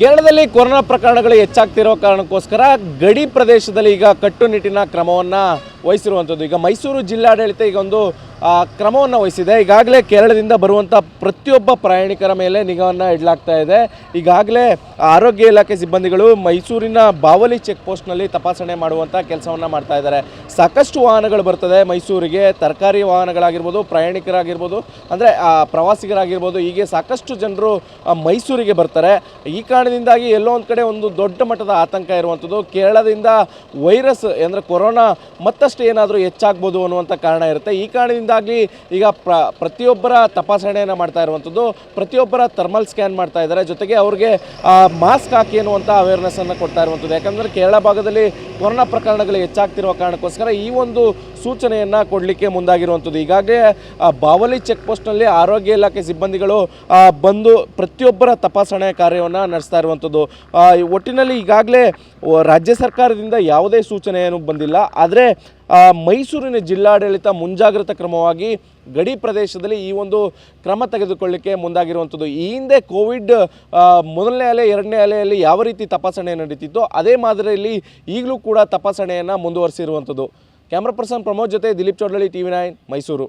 ಕೇರಳದಲ್ಲಿ ಕೊರೋನಾ ಪ್ರಕರಣಗಳು ಹೆಚ್ಚಾಗ್ತಿರೋ ಕಾರಣಕ್ಕೋಸ್ಕರ ಗಡಿ ಪ್ರದೇಶದಲ್ಲಿ ಈಗ ಕಟ್ಟುನಿಟ್ಟಿನ ಕ್ರಮವನ್ನು ವಹಿಸಿರುವಂಥದ್ದು. ಈಗ ಮೈಸೂರು ಜಿಲ್ಲಾಡಳಿತ ಈಗ ಒಂದು ಕ್ರಮವನ್ನು ವಹಿಸಿದೆ. ಈಗಾಗಲೇ ಕೇರಳದಿಂದ ಬರುವಂಥ ಪ್ರತಿಯೊಬ್ಬ ಪ್ರಯಾಣಿಕರ ಮೇಲೆ ನಿಗಾವನ್ನು ಇಡಲಾಗ್ತಾ ಇದೆ. ಈಗಾಗಲೇ ಆರೋಗ್ಯ ಇಲಾಖೆ ಸಿಬ್ಬಂದಿಗಳು ಮೈಸೂರಿನ ಬಾವಲಿ ಚೆಕ್ ಪೋಸ್ಟ್ನಲ್ಲಿ ತಪಾಸಣೆ ಮಾಡುವಂಥ ಕೆಲಸವನ್ನು ಮಾಡ್ತಾ ಇದ್ದಾರೆ. ಸಾಕಷ್ಟು ವಾಹನಗಳು ಬರ್ತದೆ ಮೈಸೂರಿಗೆ. ತರಕಾರಿ ವಾಹನಗಳಾಗಿರ್ಬೋದು, ಪ್ರಯಾಣಿಕರಾಗಿರ್ಬೋದು, ಅಂದರೆ ಪ್ರವಾಸಿಗರಾಗಿರ್ಬೋದು, ಹೀಗೆ ಸಾಕಷ್ಟು ಜನರು ಮೈಸೂರಿಗೆ ಬರ್ತಾರೆ. ಈ ಕಾರಣದಿಂದಾಗಿ ಎಲ್ಲೋ ಒಂದು ಕಡೆ ಒಂದು ದೊಡ್ಡ ಮಟ್ಟದ ಆತಂಕ ಇರುವಂಥದ್ದು ಕೇರಳದಿಂದ ವೈರಸ್, ಅಂದರೆ ಕೊರೋನಾ ಮತ್ತಷ್ಟು ಏನಾದರೂ ಹೆಚ್ಚಾಗ್ಬೋದು ಅನ್ನುವಂಥ ಕಾರಣ ಇರುತ್ತೆ. ಈ ಕಾರಣದಿಂದಾಗಿ ಈಗ ಪ್ರ, ಪ್ರತಿಯೊಬ್ಬರ ತಪಾಸಣೆಯನ್ನು ಮಾಡ್ತಾ ಇರುವಂಥದ್ದು, ಪ್ರತಿಯೊಬ್ಬರ ಥರ್ಮಲ್ ಸ್ಕ್ಯಾನ್ ಮಾಡ್ತಾ ಇದ್ದಾರೆ. ಜೊತೆಗೆ ಅವ್ರಿಗೆ ಮಾಸ್ಕ್ ಹಾಕಿ ಅನ್ನುವಂಥ ಅವೇರ್ನೆಸ್ಸನ್ನು ಕೊಡ್ತಾ ಇರುವಂಥದ್ದು. ಯಾಕಂದರೆ ಕೇರಳ ಭಾಗದಲ್ಲಿ ಕೊರೋನಾ ಪ್ರಕರಣಗಳು ಹೆಚ್ಚಾಗ್ತಿರುವ ಕಾರಣಕ್ಕೋಸ್ಕರ ಈ ಒಂದು ಸೂಚನೆಯನ್ನು ಕೊಡಲಿಕ್ಕೆ ಮುಂದಾಗಿರುವಂಥದ್ದು. ಈಗಾಗಲೇ ಬಾವಲಿ ಚೆಕ್ಪೋಸ್ಟ್ನಲ್ಲಿ ಆರೋಗ್ಯ ಇಲಾಖೆ ಸಿಬ್ಬಂದಿಗಳು ಬಂದು ಪ್ರತಿಯೊಬ್ಬರ ತಪಾಸಣೆ ಕಾರ್ಯವನ್ನು ನಡೆಸ್ತಾ ಇರುವಂಥದ್ದು. ಒಟ್ಟಿನಲ್ಲಿ ಈಗಾಗಲೇ ರಾಜ್ಯ ಸರ್ಕಾರದಿಂದ ಯಾವುದೇ ಸೂಚನೆ ಏನು ಬಂದಿಲ್ಲ. ಆದರೆ ಮೈಸೂರಿನ ಜಿಲ್ಲಾಡಳಿತ ಮುಂಜಾಗ್ರತಾ ಕ್ರಮವಾಗಿ ಗಡಿ ಪ್ರದೇಶದಲ್ಲಿ ಈ ಒಂದು ಕ್ರಮ ತೆಗೆದುಕೊಳ್ಳಿಕ್ಕೆ ಮುಂದಾಗಿರುವಂಥದ್ದು. ಈ ಹಿಂದೆ ಕೋವಿಡ್ ಮೊದಲನೇ ಅಲೆ, ಎರಡನೇ ಅಲೆಯಲ್ಲಿ ಯಾವ ರೀತಿ ತಪಾಸಣೆ ನಡೀತಿತ್ತೋ ಅದೇ ಮಾದರಿಯಲ್ಲಿ ಈಗಲೂ ಕೂಡ ತಪಾಸಣೆಯನ್ನು ಮುಂದುವರಿಸಿರುವಂಥದ್ದು. ಕ್ಯಾಮ್ರಾ ಪರ್ಸನ್ ಪ್ರಮೋದ್ ಜೊತೆ Dilip Chowdahalli T V nine, Mysuru.